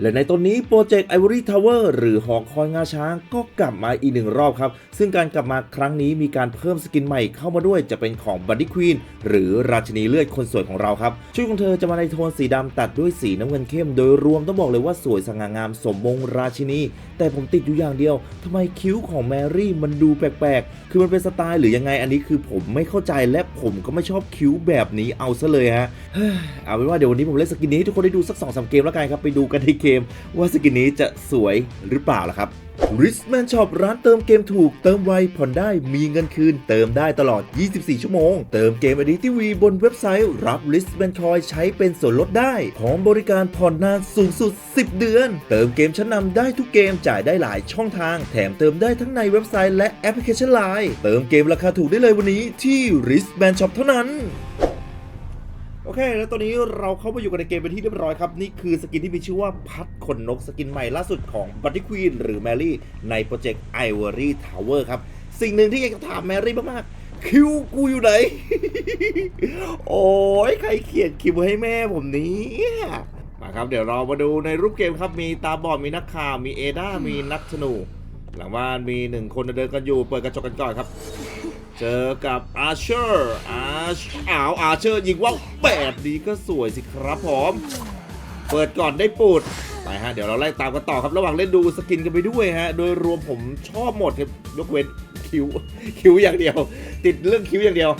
และในตอนนี้โปรเจกต์ Ivory Tower หรือหอคอยงาช้างก็กลับมาอีกหนึ่งรอบครับ ซึ่งการกลับมาครั้งนี้มีการเพิ่มสกินใหม่เข้ามาด้วยจะเป็นของ Buddy Queen หรือราชินีเลือดคนสวยของเราครับ ชุดของเธอจะมาในโทนสีดำตัดด้วยสีน้ำเงินเข้มโดยรวมต้องบอกเลยว่าสวยสง่างามสมมงราชินี แต่ผมติดอยู่อย่างเดียวทำไมคิ้วของแมรี่มันดูแปลกๆ คือมันเป็นสไตล์หรือยังไงอันนี้คือผมไม่เข้าใจและผมก็ไม่ชอบคิ้วแบบนี้เอาซะเลยฮะเอาเป็นว่าเดี๋ยววันนี้ผมเล่นสกินนี้ให้ทุกคนได้ดูสัก2อสเกมแล้วกันครับไปดูกันในกม ว่าสกินนี้จะสวยหรือเปล่าล่ะครับ r i s m a n Shop ร้านเติมเกมถูก เติมไวผ่อนได้มีเงินคืน เติมได้ตลอด 24 ชั่วโมง เติมเกมอดีทีวีบนเว็บไซต์ รับ r i s m a n Coin ใช้เป็นส่วนลดได้ พร้อมบริการผ่อนนานสูงสุด 10 เดือน เติมเกมชั้นนำได้ทุกเกมจ่ายได้หลายช่องทาง แถมเติมได้ทั้งในเว็บไซต์และแอปพลิเคชัน Line เติมเกมราคาถูกได้เลยวันนี้ที่ r i s m a n Shop เท่านั้น เคแล้วตอนนี้เราเข้ามาอยู่กันในเกมเป็นที่เรียบร้อยครับ นี่คือสกินที่มีชื่อว่าพัดขนนกสกินใหม่ล่าสุดของ b u d d y Queen หรือแมรี่ในโปรเจกต์ Ivory Tower ครับ สิ่งหนึ่งที่อยากจะถามแมรี่มากๆ คิวกูอยู่ไหน โอ้ยใครเขียนคิวให้แม่ผมนี้มาครับ เดี๋ยวเรามาดูในรูปเกมครับ มีตาบอดมีนักข่าวมีเอดามีนักธนู หลังบ้านมีหนึ่งคนเดินกันอยู่เปิดกระจกกันก่อนครับ เจอกับอาร์เชอร์อาร์อ้าวอาร์เชอร์ยิงว่าวแบบนี้ก็สวยสิครับผมเปิดก่อนได้ปูดไปฮะเดี๋ยวเราไล่ตามกันต่อครับระหว่างเล่นดูสกินกันไปด้วยฮะ โดยรวมผมชอบหมดครับยกเว้นคิวคิวอย่างเดียว ติดเรื่องคิวอย่างเดียว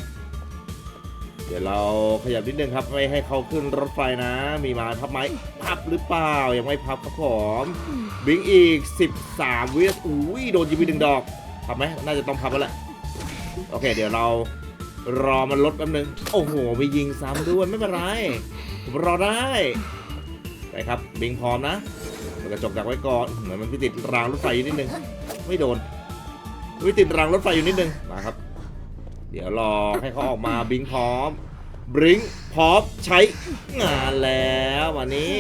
เดี๋ยวเราขยับนิดนึงครับไม่ให้เขาขึ้นรถไฟนะ มีมาพับไหมพับหรือเปล่ายังไม่พับครับผมบิงอีก 13วินาทีอุ้ยโดนยิงไปหนึ่งดอกพับไหมน่าจะต้องพับแล้วแหละ โอเค เดี๋ยวเรารอมันลดแป๊บนึง โอ้โห ไปยิงซ้ำด้วย ไม่เป็นไร ผมรอได้ ไปครับ บิงพร้อมนะเปิดกระจกดักไว้ก่อน เหมือนมันไปติดรางรถไฟอยู่นิดนึง ไม่โดนไม่ติดรางรถไฟอยู่นิดนึง มาครับ เดี๋ยวรอให้เขาออกมาบิงพร้อมบริงพร้อมใช้งานแล้ววันนี้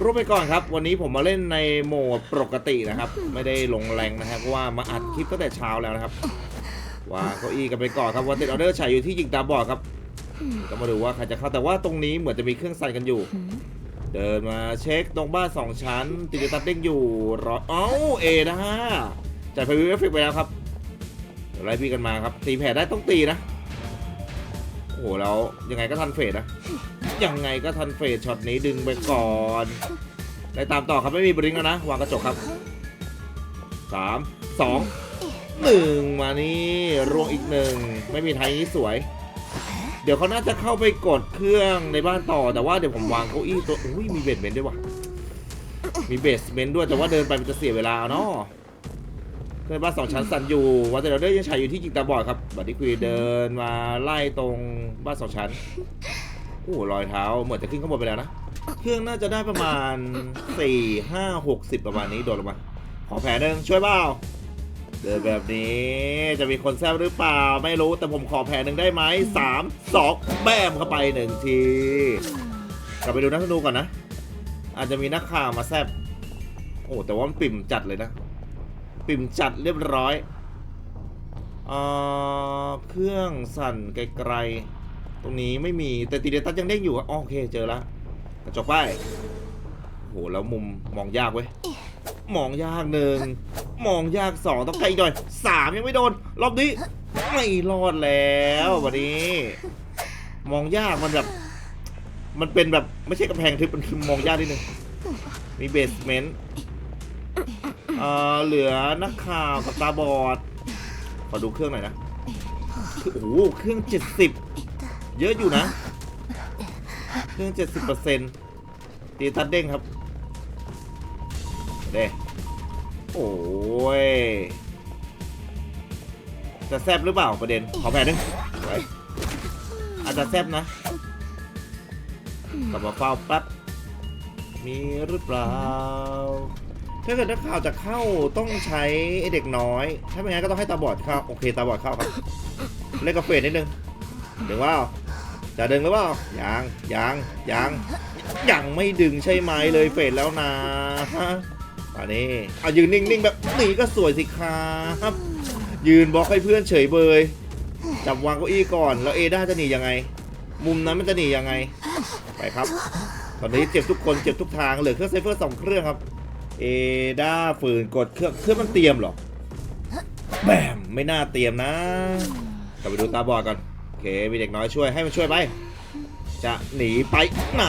รูปไปก่อนครับ วันนี้ผมมาเล่นในโหมดปกตินะครับ ไม่ได้ลงแรงนะครับเพราะว่ามาอัดคลิปตั้งแต่เช้าแล้วนะครับ วางเก้าอี้กันไปก่อนครับวันติดออเดอร์ฉายอยู่ที่ยิงตาบอดครับก็มาดูว่าใครจะเข้าแต่ว่าตรงนี้เหมือนจะมีเครื่องสั่นกันอยู่ เดินมาเช็คตรงบ้านสองชั้น ติดตัดเด้งอยู่รอเอ้าเอนะฮะจ่ายไฟวิวเอฟเฟกต์ไปแล้วครับเดี๋ยวไล่พี่กันมาครับ ตีแผ่ได้ต้องตีนะโอ้โหแล้วยังไงก็ทันเฟดนะยังไงก็ทันเฟดช็อตนี้ดึงไปก่อนไล่ตามต่อครับไม่มีบริงแล้วนะวางกระจกครับสามสอง หนึ่งมานี่รวงอีกหนึ่งไม่มีไทยนี้สวย เดี๋ยวเขาน่าจะเข้าไปกดเครื่องในบ้านต่อแต่ว่าเดี๋ยวผมวางเก้าอี้ตัวอุ้ยมีเบสเมนต์ด้วยวะมีเบสเมนต์ด้วยแต่ว่าเดินไปมันจะเสียเวลาเนาะเครื่อบ้านสองชั้นสั่นอยู่วันแต่เราได้ยังใช้อยู่ที่จิงตาบอดครับบัดดี้คุยเดินมาไล่ตรงบ้านสองชั้นโอ้รอยเท้าเหมือนจะขึ้นข้างบนไปแล้วนะเครื่องน่าจะได้ประมาณสี่ห้าหกสิบประมาณนี้โดดลงมาขอแผลหนึ่งช่วยเปล่า เดินแบบนี้จะมีคนแซวหรือเปล่าไม่รู้แต่ผมขอแผลหนึ่งได้ไหมสามสองแบมเข้าไปหนึ่งทีกลับไปดูนักธนูก่อนนะ อาจจะมีนักข่าวมาแซบโอ้แต่ว่ามันปิ่มจัดเลยนะ ปิ่มจัดเรียบร้อยเอ่อเครื่องสั่นไกลๆตรงนี้ไม่มีแต่ตีเดตัสยังเด้งอยู่อะอ๋อโอเคเจอแล้วกระจกป้ายโหแล้วมุมมองยากเว้ยมองยากหนึ่ง มองยากสองต้องไกลอีกหน่อยสามยังไม่โดน รอบนี้ไม่รอดแล้ววันนี้ มองยากมันแบบ มันเป็นแบบไม่ใช่กำแพงทึบมันคือมองยากนิดนึงมีเบสเมนต์เอ่อเหลือนักข่าวกับตาบอดขอดูเครื่องหน่อยนะคือโอ้โหเครื่องเจ็ดสิบเยอะอยู่นะ เครื่องเจ็ดสิบเปอร์เซ็นต์ตีทัดเด้งครับเด้ โอ้ย จะแซบหรือเปล่าประเด็น ขอแผลหนึงไว้อาจจะแซบนะ กลับมาเฝ้าแป๊บ มีหรือเปล่า ถ้าเกิดนักข่าวจะเข้าต้องใช้ไอเด็กน้อย ถ้าไม่งั้นก็ต้องให้ตาบอดเข้า โอเคตาบอดเข้าครับ เล่นกับเฟดนิดนึงดึงว่าจะดึงหรือเปล่ายังยังยังยังไม่ดึงใช่ไหมเลยเฟดแล้วนะ อันนี้เอายืนนิ่งๆแบบนี้ก็สวยสิครับ ยืนบล็อกให้เพื่อนเฉยเบยจับวางเก้าอี้ก่อน แล้วเอด้าจะหนียังไง มุมนั้นมันจะหนียังไง ไปครับ ตอนนี้เจ็บทุกคนเจ็บทุกทางเหลือเครื่องไซเฟอร์สองเครื่องครับ เอด้าฝืนกดเครื่องเครื่องมันเตรียมเหรอแบมไม่น่าเตรียมนะกลับไปดูตาบอดก่อนโอเคมีเด็กน้อยช่วยให้มันช่วยไปจะหนีไปไหน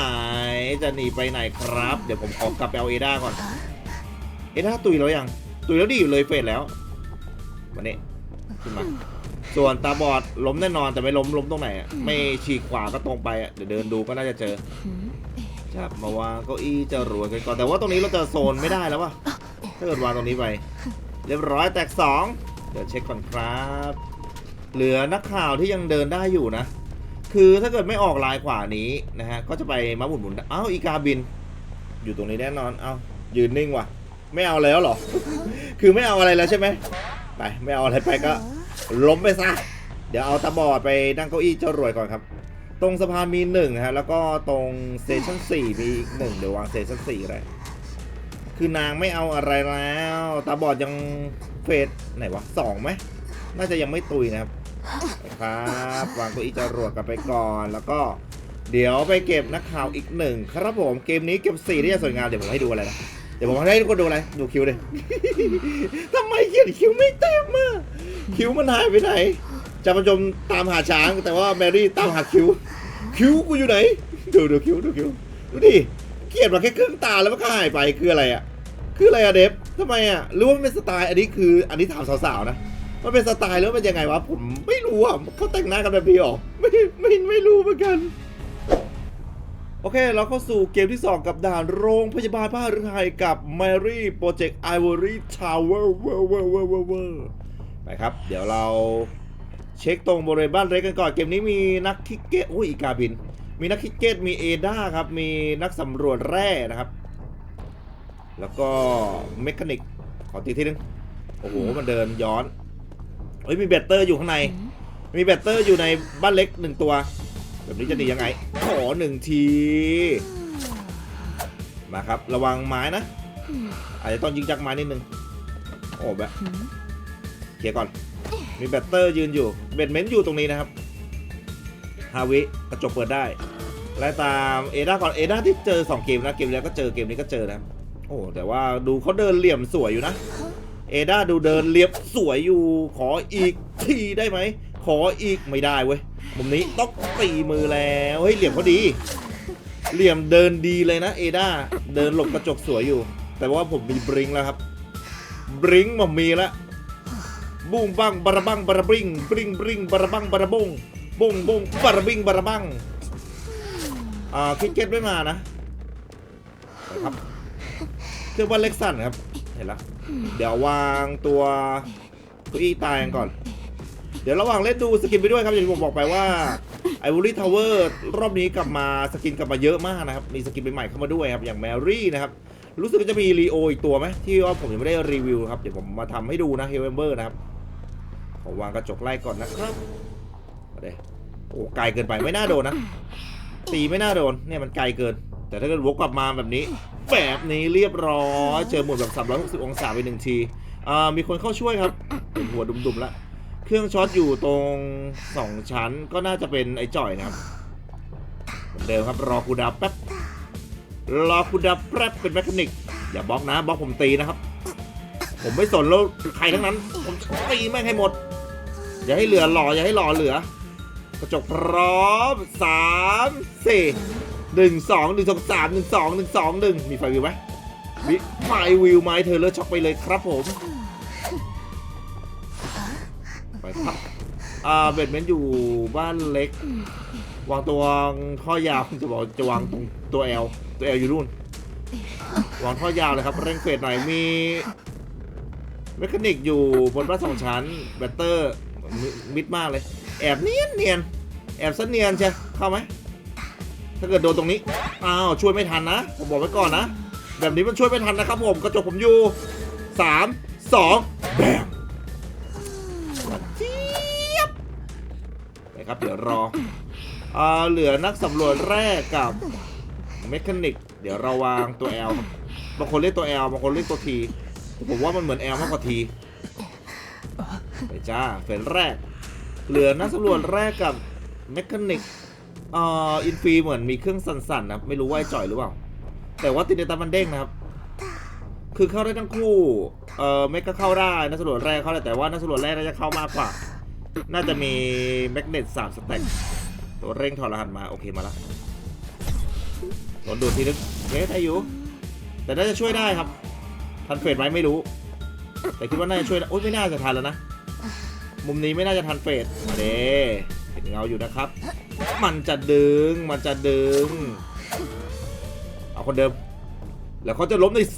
จะหนีไปไหนครับ เดี๋ยวผมขอกลับไปเอาเอด้าก่อน เอด้าตุยแล้วยัง ตุยแล้วดีอยู่เลยเฟสแล้ววันนี้ขึ้นมา ส่วนตาบอดล้มแน่นอนแต่ไม่ล้มล้มตรงไหนอะไม่ฉีกขวาก็ตรงไปอะเดี๋ยวเดินดูก็น่าจะเจอจับมาวางเก้าอี้จะรวยกันก่อนแต่ว่าตรงนี้เราจะโซนไม่ได้แล้ววะถ้าเกิดวางตรงนี้ไป เรียบร้อยแตกสองเดี๋ยวเช็คก่อนครับ เหลือนักข่าวที่ยังเดินได้อยู่นะ คือถ้าเกิดไม่ออกลายขวานี้นะฮะก็จะไปมาหมุนหมุนๆอ้าอีกาบิน อยู่ตรงนี้แน่นอน เอ้ายืนนิ่งว่ะ ไม่เอาแล้วหรอ คือไม่เอาอะไรแล้วใช่ไหมไปไม่เอาอะไรไปก็ ล้มไปซะ เดี๋ยวเอาตาบอดไปนั่งเก้าอี้เจ้ารวยก่อนครับ ตรงสะพานมีหนึ่งฮะ แล้วก็ตรงสเตชันสี่มีอีกหนึ่งเดี๋ยววางสเตชันสี่อะไรคือนางไม่เอาอะไรแล้วตาบอดยังเฟสไหนวะสองไหมน่าจะยังไม่ตุยนะครับครับวางเก้าอี้จรวดกันไปก่อน แล้วก็เดี๋ยวไปเก็บนักข่าวอีกหนึ่งครับผมเกมนี้เก็บสี่ที่จะสวยงามเดี๋ยวผมให้ดูอะไรนะ เดี๋ยวผมให้ทุกคนดูอะไร ดูคิวเลย ทำไมเขียนคิวไม่เต็มอะคิวมันหายไปไหนจะประจมตามหาช้าง แต่ว่าแมรี่ตามหาคิว คิวกูอยู่ไหน ดูดูคิวดูคิวดูดิเขียนมาแค่ครึ่งตาแล้วมันก็หายไปคืออะไรอะ คืออะไรอะเดฟทำไมอะหรือว่ามันเป็นสไตล์อันนี้คืออันนี้ถามสาวๆนะมันเป็นสไตล์แล้วมันยังไงวะผมไม่รู้อะเขาแต่งหน้ากันแบบนี้หรอไม่ไม่ไม่รู้เหมือนกัน โอเค เราเข้าสู่เกมที่ 2 กับด่านโรงพยาบาลผ้าฤทัยกับ Mary Project Ivory Tower เวอร์เวอร์เวอร์เวอร์เวอร์ไปครับ เดี๋ยวเราเช็คตรงบริเวณบ้านเล็กกันก่อน เกมนี้มีนักคิกเก็ตโอ้ยอีกาบิน มีนักคิกเก็ตมีเอด้าครับ มีนักสำรวจแร่นะครับ แล้วก็เมคานิก ขอตีทีนึง โอ้โห มันเดินย้อน เฮ้ย มีแบตเตอร์อยู่ข้างใน มีแบตเตอร์อยู่ในบ้านเล็กหนึ่งตัว แบบนี้จะดียังไงขอหนึ่งที มาครับ ระวังไม้นะ อาจจะต้องยิงจักไม้นิดนึง โอ้แบบเคลียร์ก่อน มีแบตเตอร์ยืนอยู่เบดเมนต์อยู่ตรงนี้นะครับฮาวิกระจกเปิดได้ ไล่ตามเอด้าก่อน เอด้าที่เจอ 2 เกมนะ เกมแล้วก็เจอ เกมนี้ก็เจอนะ โอ้ แต่ว่าดูเขาเดินเหลี่ยมสวยอยู่นะ เอด้าดูเดินเรียบสวยอยู่ ขออีกทีได้ไหม ขออีกไม่ได้เว้ย มุมนี้ต้องตีมือแล้วเฮ้ยเหลี่ยมเขาดี เหลี่ยมเดินดีเลยนะเอดาเดินหลบกระจกสวยอยู่ แต่ว่าผมมีบริงแล้วครับบริงผมมีแล้วบุ้งบังบาระบังบาระบริงบริงบริงบาระบังบาระบงบงบงบาระบิงบาระบังอ่าคิกเก็ตไม่มานะนะครับเรื่องว่าเล็กสั้นครับ เห็นแล้วเดี๋ยววางตัวเก้าอี้ตายกันก่อน ดี๋ยวระหว่างเล่นดูสกินไปด้วยครับอย่างที่ผมบอกไปว่าไอวอรี่ทาวเวอร์รอบนี้กลับมาสกินกลับมาเยอะมากนะครับ มีสกินใหม่ๆเข้ามาด้วยครับ อย่างแมรี่นะครับ รู้สึกจะมีรีโออีกตัวไหมที่ว่าผมยังไม่ได้รีวิวครับ เดี๋ยวผมมาทำให้ดูนะเฮลเวมเบอร์นะครับขอวางกระจกไล่ก่อนนะครับเอาเดโอ้ไกลเกินไปไม่น่าโดนนะตีไม่น่าโดนเนี่ยมันไกลเกิน แต่ถ้าเกิดวกกลับมาแบบนี้ แบบนี้เรียบร้อย เจอหมดแบบ360 องศาไปหนึ่งทีอ่ามีคนเข้าช่วยครับหัวดุมๆแล้ว เครื่องช็อตอยู่ตรงสองชั้นก็น่าจะเป็นไอ้จ่อยนะครับเหมือนเดิมครับรอคูดาวแป๊บรอคูดาวแป๊บเป็นแมคานิก อย่าบล็อกนะบล็อกผมตีนะครับ ผมไม่สนแล้วใครทั้งนั้น ผมตีแม่งให้หมด อย่าให้เหลือหล่ออย่าให้หล่อเหลือ กระจกพร้อมสามสี่หนึ่งสองหนึ่งสองสามหนึ่งสองหนึ่งสองหนึ่งมีไฟวิวไหมมีไฟวิวไหมเธอเลอช็อกไปเลยครับผม ครับอ่าเบดเมนต์อยู่บ้านเล็ก วางตัวท่อยาวจะบอกจะวางตรงตัวแอลตัวแอลอยู่นู่น วางท่อยาวเลยครับเร่งเฟสหน่อยมีเมคานิกอยู่บนบ้านสองชั้นแบตเตอร์มิดมากเลย แอบเนียนเนียนแอบซะเนียนใช่เข้าไหมถ้าเกิดโดนตรงนี้อ้าวช่วยไม่ทันนะผมบอกไว้ก่อนนะแบบนี้มันช่วยไม่ทันนะครับผมกระจกผมอยู่สามสองแบม ครับ เดี๋ยวรออ่าเหลือนักสำรวจแรกกับเมคานิก เดี๋ยวเราวางตัว L ครับางคนเรียกตัว L บางคนเรียกตัว T แต่ผมว่ามันเหมือน L มากกว่า T ไปจ้าเฟสแรก เหลือนักสำรวจแรกกับเมคานิกเอ่ออินฟีเหมือนมีเครื่องสั่นๆนะไม่รู้ว่าไอ้จ่อยหรือเปล่า แต่ว่าติดในตามันเด้งนะครับ คือเข้าได้ทั้งคู่ เอ่อเมกก็เข้าได้นักสำรวจแรกเข้าได้แต่ว่านักสำรวจแรกน่าจะเข้ามากกว่า น่าจะมีแมกเนตสามสแต็กตัวเร่งถอดรหัสมา โอเคมาล้วโดนดูดทีนึงเฮ้ยได้อยู่ แต่น่าจะช่วยได้ครับ ทันเฟดไหมไม่รู้ แต่คิดว่าน่าจะช่วยโอ๊ยไม่น่าจะทันแล้วนะ มุมนี้ไม่น่าจะทันเฟดมาเด้เห็นเงาอยู่นะครับ มันจะดึง มันจะดึง เอาคนเดิม แล้วเขาจะล้มใน3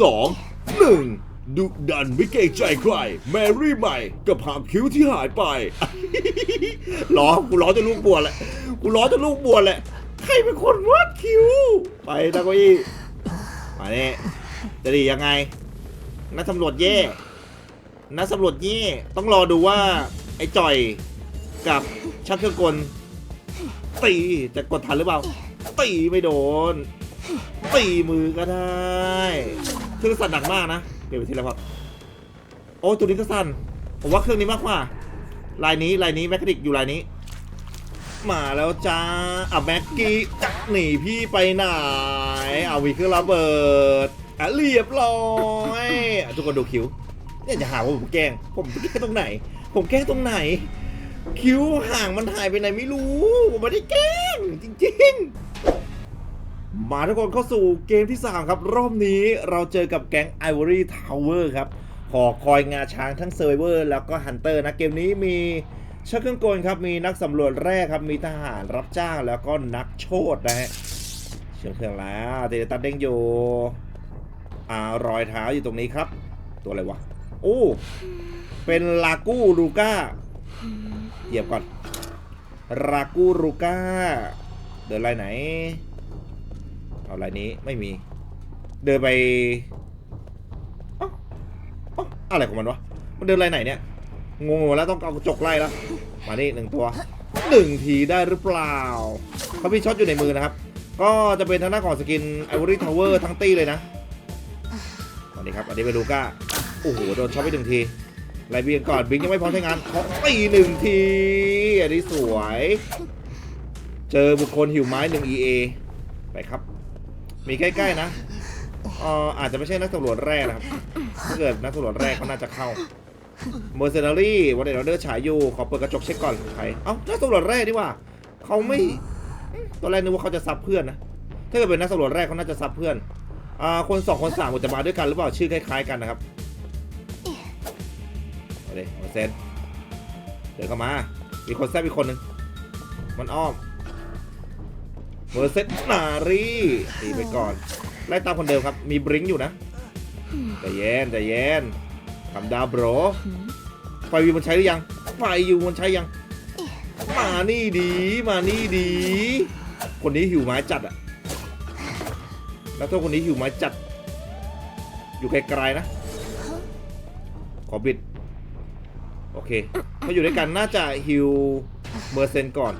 2 1 ดุดันไม่เกรงใจใคร แมรี่ใหม่ กับหางคิ้วที่หายไปล้อกูล้อจะลูกบวชแหละกูล้อจะลูกบวชแหละ ใครเป็นคนวาดคิ้ว ไปตะกอี้มาเนี่ยจะดียังไง นักสำรวจแย่นักสำรวจแย่ต้องรอดูว่าไอ้จ่อยกับชักเครื่องกลตีจะกดทันหรือเปล่า ตีไม่โดน ตีมือก็ได้เครื่องสั่นหนักมากนะ เปลี่ยนไปทีละพอโอ้ตัวนี้ก็สั่นผมว่าเครื่องนี้มากกว่าลายนี้ลายนี้แมคนิกอยู่ลายนี้ มาแล้วจ้าอะแม็กกี้จะหนีพี่ไปไหนเอาวีเครื่องระเบิดอะเรียบร้อยอะทุกคนดูคิ้วเนี่ยจะหาว่าผมแกล้งผมแกล้งตรงไหน ผมแกล้งตรงไหน คิ้วห่างมันหายไปไหนไม่รู้ ผมไม่ได้แกล้งจริง ๆ มาทุกคนเข้าสู่เกมที่ 3 ครับ รอบนี้เราเจอกับแก๊ง Ivory Tower ครับหอคอยงาช้างทั้งเซอร์เวอร์แล้วก็ฮันเตอร์นะ เกมนี้มีเชักเครื่องกลครับ มีนักสำรวจแร่ครับ มีทหารรับจ้างแล้วก็นักโชดนะฮะเชื่อมเครื่องแล้วเตตันเด้งอยู่อ่ารอยเท้าอยู่ตรงนี้ครับ ตัวอะไรวะ โอ้ เป็นลากูรูก้าเหยียบก่อนรากูรูก้าเดินไรไหน เอาไรนี้ไม่มี เดินไปอ้าเอ้าอะไรของมันวะ มันเดินไรไหนเนี่ยงงหมดแล้วต้องเอากระจกไล่แล้ว มานี่หนึ่งตัวหนึ่งทีได้หรือเปล่าเขาพี่ช็อตอยู่ในมือนะครับ ก็จะเป็นทางด้านของสกินไอวอรี่ทาวเวอร์ทั้งตี้เลยนะสวัสดีครับ อันนี้เป็นลูก้า โอ้โห โดนช็อตไปหนึ่งทีไล่เบียงก่อนบิงยังไม่พร้อมใช้งานขอตีหนึ่งที อันนี้สวย เจอบุคคลหิวไม้หนึ่ง EA ไปครับ มีใกล้ๆนะเอ่ออาจจะไม่ใช่นักตำรวจแรกนะครับถ้าเกิดนักตำรวจแรกก็น่าจะเข้าเมอร์เซนารี่วันเดอร์เดอร์ฉายอยู่ขอเปิดกระจกเช็คก่อนใครเอ้านักตำรวจแรกนี่ว่าเขาไม่ตอนแรกนึกว่าเขาจะซับเพื่อนนะถ้าเกิดเป็นนักตำรวจแรกเขาน่าจะซับเพื่อนอ่าคนสองคนสามอาจจะมาด้วยกันหรือเปล่าชื่อคล้ายๆกันนะครับเอาเลยมาเซนเดินเข้ามา มีคนแซบอีกคนหนึ่งมันอ้อม เมอร์เซนารีตีไปก่อน ไล่ตามคนเดิมครับ มีบริงค์อยู่นะใจเย็นใจเย็นทำดาวโบรไฟวิวมันใช้หรือยัง ไฟอยู่มันใช้ยัง มานี่ดีมานี่ดี คนนี้หิวไม้จัดอะนักโทษคนนี้หิวไม้จัด อยู่ไกลๆนะ ขอบิด โอเคเขาอยู่ด้วยกันน่าจะฮิวเมอร์เซนก่อน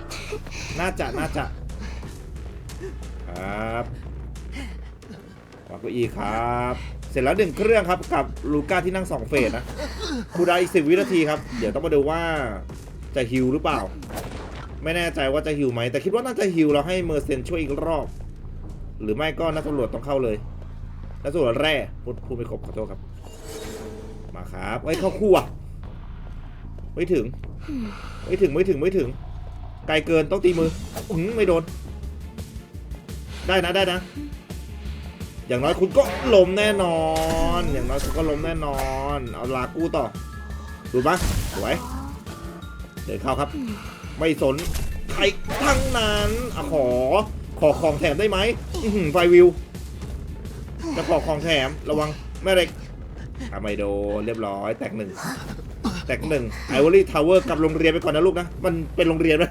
น่าจะน่าจะ ครับวางเก้าอี้ครับ เสร็จแล้วหนึ่งเครื่องครับกับลูก้าที่นั่งสองเฟสนะคูดาอีกสิบวินาทีครับ เดี๋ยวต้องมาดูว่าจะฮิวหรือเปล่า ไม่แน่ใจว่าจะฮิวไหม แต่คิดว่าน่าจะฮิวแล้วให้เมอร์เซนช่วยอีกรอบ หรือไม่ก็นักตำรวจต้องเข้าเลยนักตำรวจแร่พูดพูดไม่ครบขอโทษครับ มาครับไว้เข้าคู่อะไม่ถึง ไม่ถึงไม่ถึงไม่ถึง ไกลเกินต้องตีมืออื้อไม่โดน ได้นะได้นะ อย่างน้อยคุณก็ล้มแน่นอน อย่างน้อยคุณก็ล้มแน่นอน เอาลากู้ต่อดูปะสวยเดินเข้าครับ ไม่สนใครทั้งนั้นอะขอ ขอของแถมได้ไหมไฟวิว จะขอของแถมระวังแม่เล็กทำไม่โดเรียบร้อย แตกหนึ่งแตกหนึ่งไอวอรี่ทาวเวอร์กลับโรงเรียนไปก่อนนะลูกนะ มันเป็นโรงเรียนไหม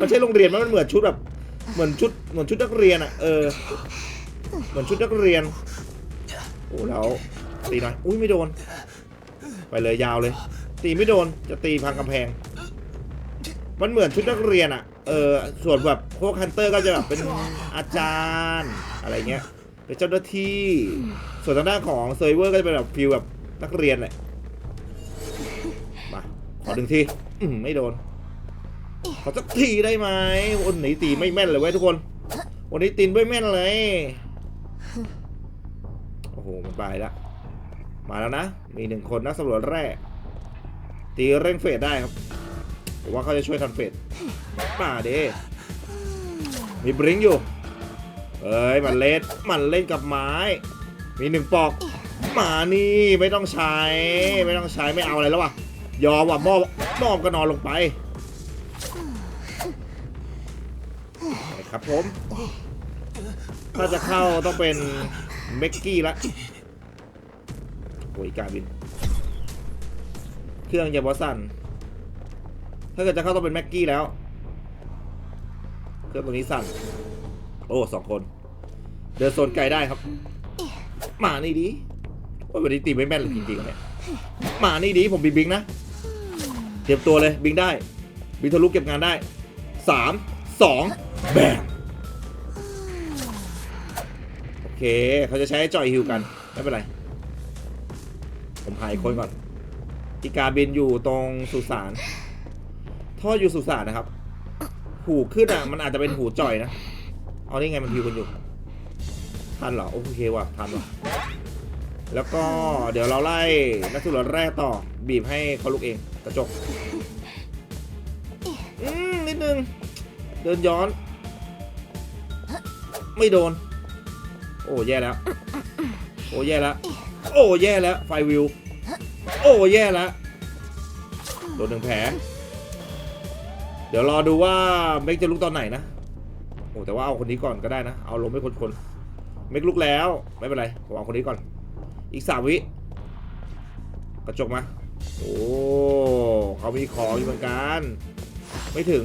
มันใช่โรงเรียนไหมมันเหมือนชุดแบบ เหมือนชุดเหมือนชุดนักเรียนอะเออเหมือนชุดนักเรียนโอ้แล้วตีหน่อยอุ้ยไม่โดน ไปเลยยาวเลย ตีไม่โดนจะตีพังกำแพง มันเหมือนชุดนักเรียนอะเออส่วนแบบพวกฮันเตอร์ก็จะแบบเป็นอาจารย์อะไรเงี้ยเป็นเจ้าหน้าที่ ส่วนทางด้านของเซอร์เวอร์ก็จะเป็นแบบฟิลแบบนักเรียนแหละมาขอหนึ่งทีอืไม่โดน ขอสักทีได้ไหมวันนี้ตีไม่แม่นเลยเว้ยทุกคน วันนี้ตีนไม่แม่นเลย โอ้โห มันไปแล้วมาแล้วนะ มีหนึ่งคนนักสำรวจแร่ตีเร่งเฟสได้ครับผมว่าเขาจะช่วยทันเฟสมาเด้มีบริงอยู่ เอ้ย มันเล่น มันเล่นกับไม้ มีหนึ่งปอกมานี่ไม่ต้องใช้ ไม่ต้องใช้ไม่เอาอะไรแล้ววะยอมว่ะมอบมอบก็นอนลงไป ครับผม ถ้าจะเข้าต้องเป็นเมกกี้ละโอ้ยกาบิน เครื่องจะบอสั่นถ้าเกิดจะเข้าต้องเป็นแม็กกี้แล้ว เครื่องตัวนี้สั่น โอ้สองคน เดินโซนไกลได้ครับ มานี่ดีว่าวันนี้ตีไม่แม่นเลยจริงๆเนี่ยมานี่ดีผมบิงบิงนะเตรียมตัวเลยบิงได้ บิงทะลุเก็บงานได้สามสอง แบมโอเคเขาจะใช้จอยฮิวกัน ไม่เป็นไร ผมหายคนก่อนอีกาบินอยู่ตรงสุสานท่ออยู่สุสานนะครับ หูขึ้นอะ มันอาจจะเป็นหูจ่อยนะเอานี่ไงมันฮิวกันอยู่ ทันเหรอ โอเคว่ะทันว่ะ แล้วก็เดี๋ยวเราไล่นักสุรแรกต่อ บีบให้เขาลุกเองกระจก อืมนิดนึง เดินย้อน ไม่โดน โอ้แย่แล้ว โอ้แย่แล้ว โอ้แย่แล้ว ไฟวิว โอ้แย่แล้วโดนหนึ่งแผล เดี๋ยวรอดูว่าเมกจะลุกตอนไหนนะ โอ้แต่ว่าเอาคนนี้ก่อนก็ได้นะ เอาลงไม่คนคนเมกลุกแล้ว ไม่เป็นไรผมเอาคนนี้ก่อน อีกสามวิ กระจกมา โอ้เขามีของอยู่เหมือนกัน ไม่ถึง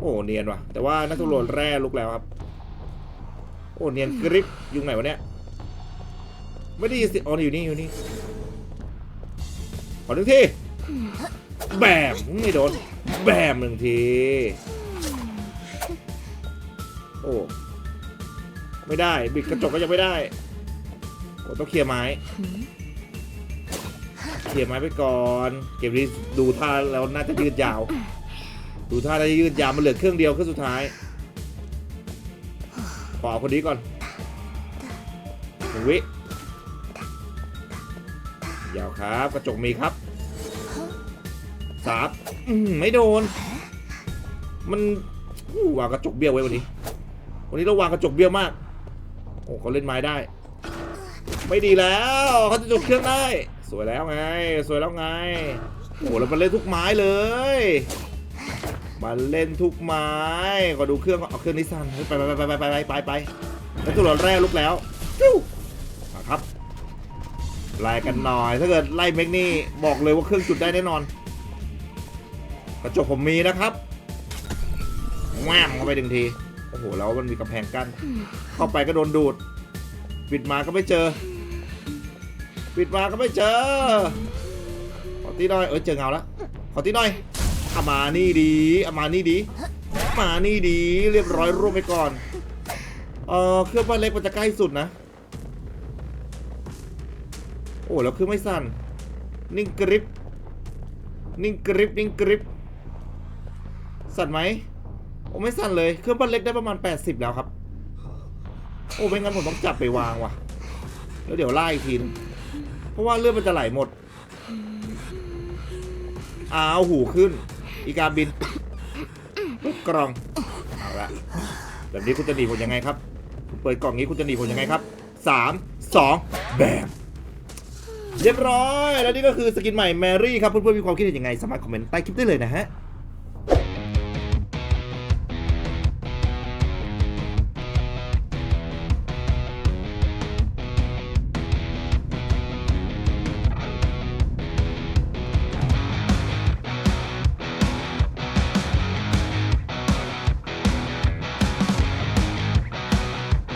โอ้เนียนว่ะ แต่ว่านักตำรวจแร่ลุกแล้วครับ โอ้เนียนกริบยุงไหนวะเนี่ยไม่ได้ยินเสียงอ๋ออยู่นี่อยู่นี่ขอหนึ่งทีแบมไม่โดนแบมหนึ่งทีโอ้ไม่ได้บิดกระจกก็ยังไม่ได้โอ้ต้องเคลียร์ไม้เคลียร์ไม้ไปก่อน เกมนี้ดูท่าแล้วน่าจะยืดยาว ดูท่าน่าจะยืดยาวมันเหลือเครื่องเดียวเครื่องสุดท้ายขอคนนี้ก่อนหนึ่งวิยาวครับกระจกมีครับสามอืมไม่โดน มันวางกระจกเบี้ยวไว้วันนี้ วันนี้เราวางกระจกเบี้ยวมาก โอ้เขาเล่นไม้ได้ ไม่ดีแล้วเขาจะจบเครื่องได้ สวยแล้วไง สวยแล้วไง โอ้แล้วมันเล่นทุกไม้เลย มันเล่นทุกไม้ก็ดูเครื่องอนเอาเครื่องนิสสันไปไปไปไปไปไปไปไปแล้วตัวแรกลุกแล้วฟิวมาครับไล่กันหน่อยถ้าเกิดไล่เมกนี่บอกเลยว่าเครื่องจุดได้แน่นอน กระจกผมมีนะครับแวมเข้าไปหนึ่งทีโอ้โหแล้วมันมีกำแพงกั้นเข้าไปก็โดนดูด ปิดมาก็ไม่เจอ ปิดมาก็ไม่เจอ ขอตีหน่อยเออเจอเงาแล้วขอตีหน่อย อามานี่ดีอามานี่ดีมานี่ดี เรียบร้อยร่วมไปก่อน เออเครื่องบ้านเล็กมันจะใกล้สุดนะ โอ้แล้วเครื่องไม่สั่น นิ่งกริบ นิ่งกริบ นิ่งกริบ สั่นไหมโอ้ไม่สั่นเลย เครื่องบ้านเล็กได้ประมาณ 80 แล้วครับ โอ้ไม่งั้นผมต้องจับไปวางว่ะ แล้วเดี๋ยวไล่ทีนเพราะว่าเลือดมันจะไหลหมดอ้าวหูขึ้น อีกาบินปุ๊บกรองเอาละแบบนี้คุณจะหนีผมยังไงครับคุณเปิดกล่องนี้คุณจะหนีผมยังไงครับสามสองแบมเรียบร้อย แล้วนี่ก็คือสกินใหม่แมรี่ครับ เพื่อนๆมีความคิดเห็นยังไง สามารถคอมเมนต์ใต้คลิปได้เลยนะฮะ